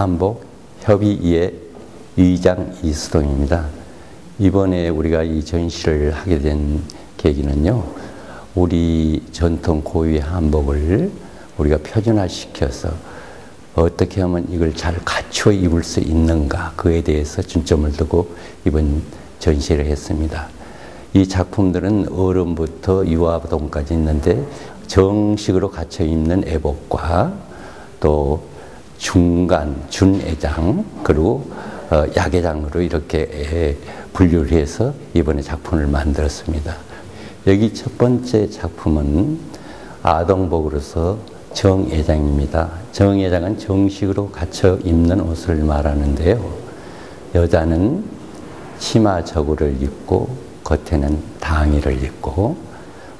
한복 협의회 위장 이수동입니다. 이번에 우리가 이 전시를 하게 된 계기는요, 우리 전통 고유 한복을 우리가 표준화시켜서 어떻게 하면 이걸 잘 갖추어 입을 수 있는가 그에 대해서 중점을 두고 이번 전시를 했습니다. 이 작품들은 어른부터 유아동까지 있는데 정식으로 갖춰 입는 애복과 또 중간 준애장 그리고 어, 약애장으로 이렇게 분류를 해서 이번에 작품을 만들었습니다. 여기 첫 번째 작품은 아동복으로서 정애장입니다. 정애장은 정식으로 갖춰 입는 옷을 말하는데요. 여자는 치마 저고를 입고 겉에는 당의를 입고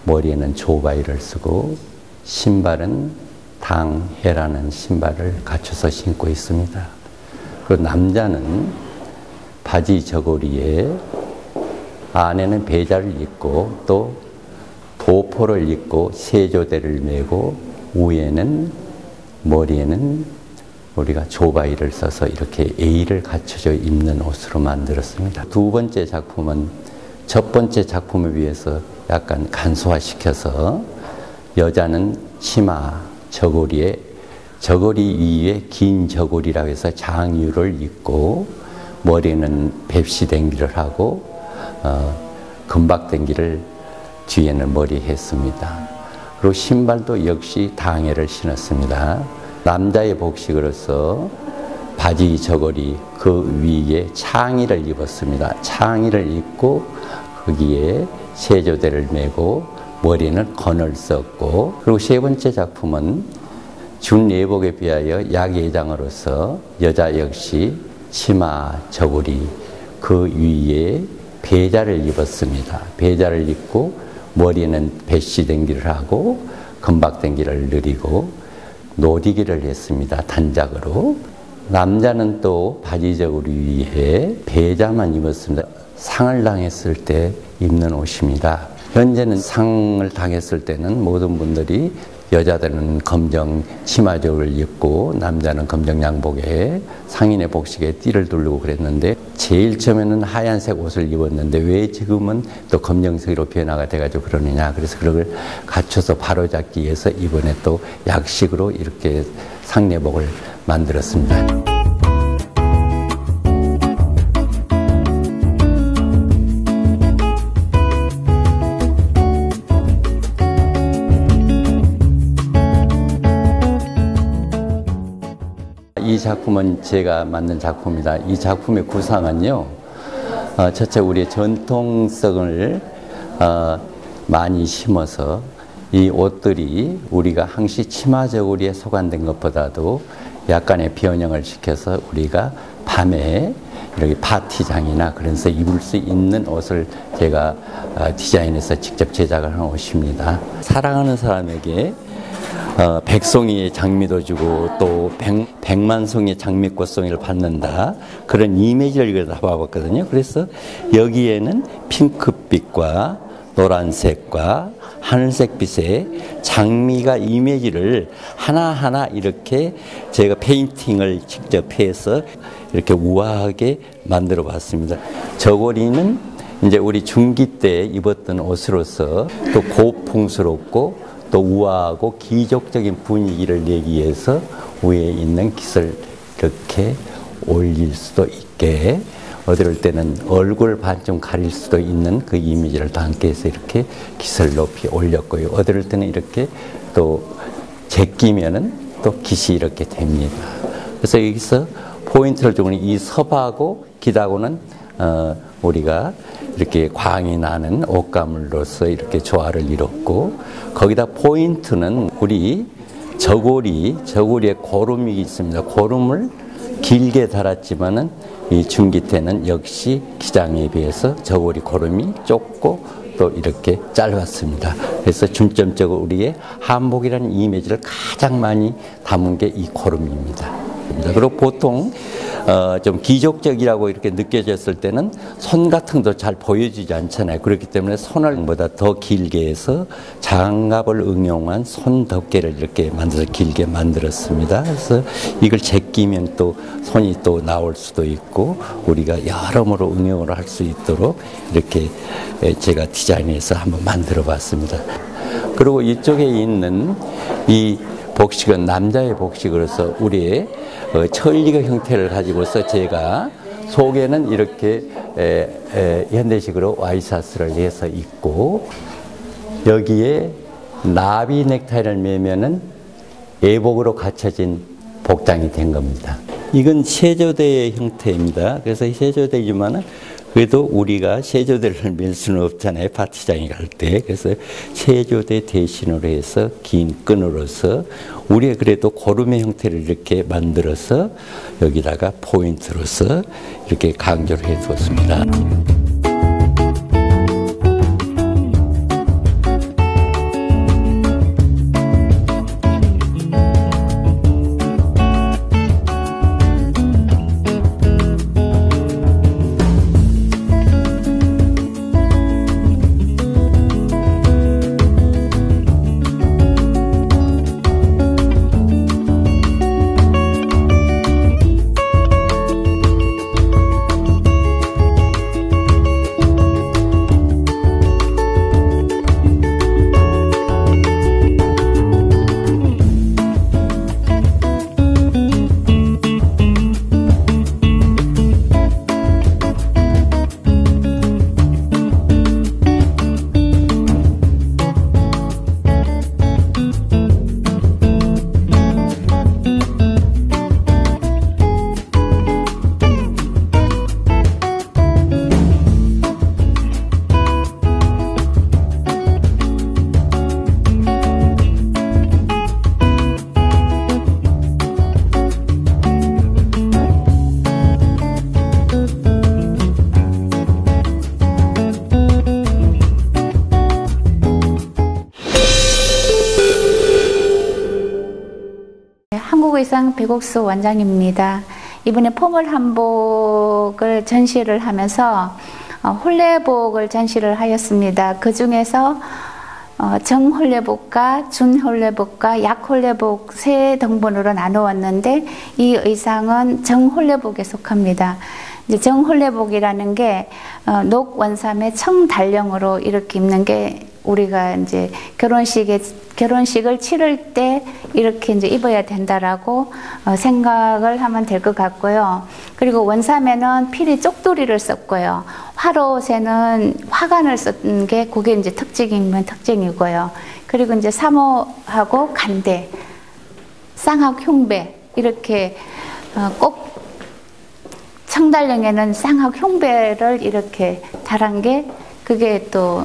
머리에는 조바이를 쓰고 신발은 당해라는 신발을 갖춰서 신고 있습니다. 그리고 남자는 바지 저고리에 안에는 배자를 입고 또 도포를 입고 세조대를 메고 위에는 머리에는 우리가 조바이를 써서 이렇게 A를 갖춰져 입는 옷으로 만들었습니다. 두 번째 작품은 첫 번째 작품에 비해서 약간 간소화시켜서 여자는 치마 저고리에 저고리 위에 긴 저고리라고 해서 장유를 입고 머리는 뱁시댕기를 하고 어, 금박댕기를 뒤에는 머리 했습니다. 그리고 신발도 역시 당해를 신었습니다. 남자의 복식으로서 바지 저고리 그 위에 창의를 입었습니다. 창의를 입고 거기에 세조대를 메고 머리는 건을 썼고 그리고 세 번째 작품은 준예복에 비하여 약예장으로서 여자 역시 치마 저고리 그 위에 배자를 입었습니다. 배자를 입고 머리는 배시댕기를 하고 금박댕기를 느리고 노디기를 했습니다. 단작으로. 남자는 또 바지 저고리 위에 배자만 입었습니다. 상을 당했을 때 입는 옷입니다. 현재는 상을 당했을 때는 모든 분들이 여자들은 검정 치마족을 입고 남자는 검정 양복에 상인의 복식에 띠를 두르고 그랬는데 제일 처음에는 하얀색 옷을 입었는데 왜 지금은 또 검정색으로 변화가 돼가지고 그러느냐 그래서 그걸 갖춰서 바로잡기 위해서 이번에 또 약식으로 이렇게 상내복을 만들었습니다. 작품은 제가 만든 작품입니다. 이 작품의 구상은요, 어, 첫째 우리의 전통성을 어, 많이 심어서 이 옷들이 우리가 항시 치마 저고리에 소관된 것보다도 약간의 변형을 시켜서 우리가 밤에 이렇게 파티장이나 그런 데서 입을 수 있는 옷을 제가 어, 디자인해서 직접 제작을 한 옷입니다. 사랑하는 사람에게 어, 백송이의 장미도 주고 또 백, 백만 송이의 장미꽃송이를 받는다 그런 이미지를 잡아봤거든요. 그래서 여기에는 핑크빛과 노란색과 하늘색 빛의 장미가 이미지를 하나하나 이렇게 제가 페인팅을 직접 해서 이렇게 우아하게 만들어 봤습니다. 저고리는 이제 우리 중기 때 입었던 옷으로서 또 고풍스럽고 또 우아하고 기적적인 분위기를 내기 위해서 위에 있는 깃을 이렇게 올릴 수도 있게 어디를 때는 얼굴 반쯤 가릴 수도 있는 그 이미지를 담게해서 이렇게 깃을 높이 올렸고요. 어디를 때는 이렇게 또 제끼면은 또 깃이 이렇게 됩니다. 그래서 여기서 포인트를 주는 이 섭하고 깃하고는 어, 우리가 이렇게 광이 나는 옷가물로서 이렇게 조화를 이뤘고 거기다 포인트는 우리 저고리 저고리에 고름이 있습니다. 고름을 길게 달았지만은 이 중기태는 역시 기장에 비해서 저고리 고름이 좁고 또 이렇게 짧았습니다. 그래서 중점적으로 우리의 한복이라는 이미지를 가장 많이 담은 게 이 고름입니다. 그리고 보통 어, 좀 기족적이라고 이렇게 느껴졌을 때는 손 같은 것도 잘 보여지지 않잖아요. 그렇기 때문에 손을 보다 더 길게 해서 장갑을 응용한 손 덮개를 이렇게 만들어서 길게 만들었습니다. 그래서 이걸 제끼면 또 손이 또 나올 수도 있고 우리가 여러모로 응용을 할 수 있도록 이렇게 제가 디자인해서 한번 만들어 봤습니다. 그리고 이쪽에 있는 이 복식은 남자의 복식으로서 우리의 어, 천리가 형태를 가지고서 제가 속에는 이렇게 현대식으로 와이셔츠를 내서 입고 여기에 나비 넥타이를 매면은 예복으로 갖춰진 복장이 된 겁니다. 이건 세조대의 형태입니다. 그래서 세조대지만은 그래도 우리가 세조대를 밀 수는 없잖아요. 파티장에 갈 때. 그래서 세조대 대신으로 해서 긴 끈으로서 우리가 그래도 고름의 형태를 이렇게 만들어서 여기다가 포인트로서 이렇게 강조를 해 두었습니다. 한국의상 배곡수 원장입니다. 이번에 포물 한복을 전시를 하면서 어, 홀레복을 전시를 하였습니다. 그 중에서 어, 정홀레복과 준홀레복과 약홀레복 세 등분으로 나누었는데 이 의상은 정홀레복에 속합니다. 정홀레복이라는 게 어, 녹원삼의 청달령으로 이렇게 입는 게 우리가 이제 결혼식에 결혼식을 치를 때 이렇게 이제 입어야 된다라고 어, 생각을 하면 될 것 같고요. 그리고 원삼에는 필히 쪽두리를 썼고요. 화롯에는 화관을 썼는 게 그게 이제 특징이면 특징이고요. 그리고 이제 삼호하고 간대, 쌍학 흉배 이렇게 어, 꼭 청달령에는 쌍학 흉배를 이렇게 달한 게 그게 또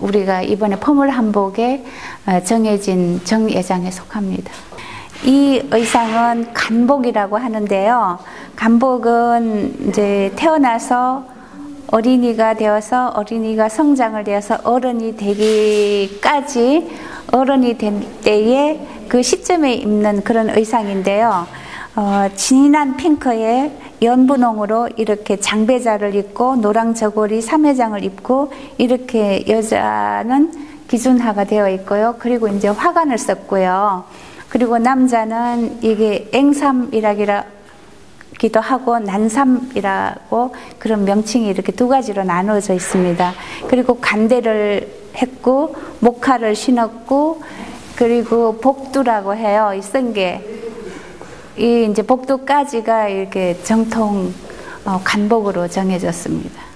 우리가 이번에 포물 한복에 어, 정해진 정예장에 속합니다. 이 의상은 간복이라고 하는데요. 간복은 이제 태어나서 어린이가 되어서 어린이가 성장을 되어서 어른이 되기까지 어른이 된 때에 그 시점에 입는 그런 의상인데요. 어, 진한 핑크에 연분홍으로 이렇게 장배자를 입고 노랑 저고리 삼회장을 입고 이렇게 여자는 기준화가 되어 있고요. 그리고 이제 화관을 썼고요. 그리고 남자는 이게 앵삼이라기도 하고 난삼이라고 그런 명칭이 이렇게 두 가지로 나누어져 있습니다. 그리고 간대를 했고 목화를 신었고 그리고 복두라고 해요. 이 쓴 게 이 이제 복도까지가 이렇게 정통 어, 간복으로 정해졌습니다.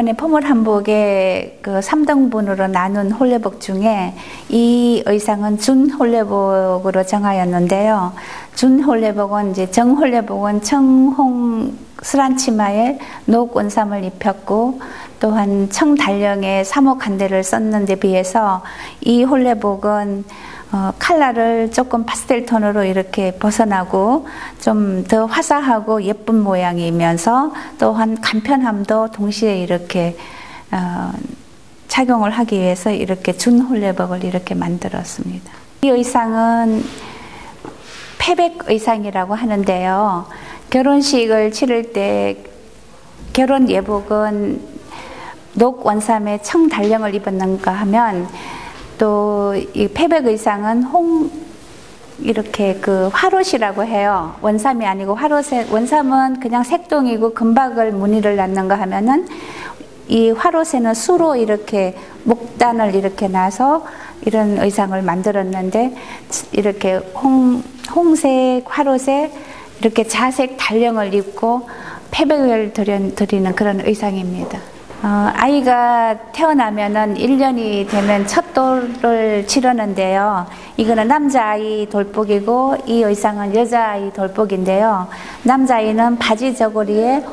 이번에 포물 한복의 그 3등분으로 나눈 홀레복 중에 이 의상은 준 홀레복으로 정하였는데요. 준 홀레복은 이제 정 홀레복은 청홍 스란 치마에 녹 원삼을 입혔고 또한 청달령에 사목 한 대를 썼는데 비해서 이 홀레복은 어, 칼라를 조금 파스텔 톤으로 이렇게 벗어나고 좀 더 화사하고 예쁜 모양이면서 또한 간편함도 동시에 이렇게 어, 착용을 하기 위해서 이렇게 준 홀레복을 이렇게 만들었습니다. 이 의상은 패백 의상이라고 하는데요. 결혼식을 치를 때 결혼 예복은 녹 원삼에 청달령을 입었는가 하면 또 이 패백 의상은 홍 이렇게 그 화롯이라고 해요. 원삼이 아니고 화롯에 원삼은 그냥 색동이고 금박을 무늬를 놨는가 하면은 이 화롯에는 수로 이렇게 목단을 이렇게 놔서 이런 의상을 만들었는데 이렇게 홍 홍색 화롯에 이렇게 자색 달령을 입고 패백을 드리는 그런 의상입니다. 어, 아이가 태어나면은 1년이 되면 첫 돌을 치르는데요. 이거는 남자아이 돌복이고 이 의상은 여자아이 돌복인데요. 남자아이는 바지 저고리에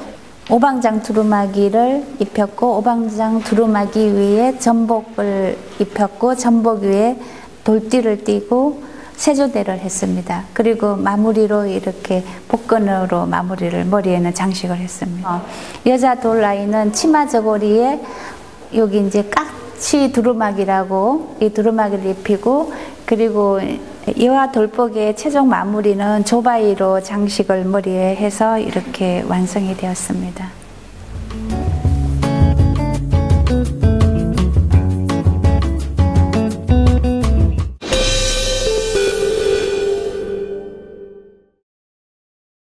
오방장 두루마기를 입혔고 오방장 두루마기 위에 전복을 입혔고 전복 위에 돌띠를 띠고 세조대를 했습니다. 그리고 마무리로 이렇게 복근으로 마무리를 머리에는 장식을 했습니다. 여자 돌아이는 치마 저고리에 여기 이제 깍치 두루마기라고 이 두루마기를 입히고 그리고 이와 돌복의 최종 마무리는 조바이로 장식을 머리에 해서 이렇게 완성이 되었습니다.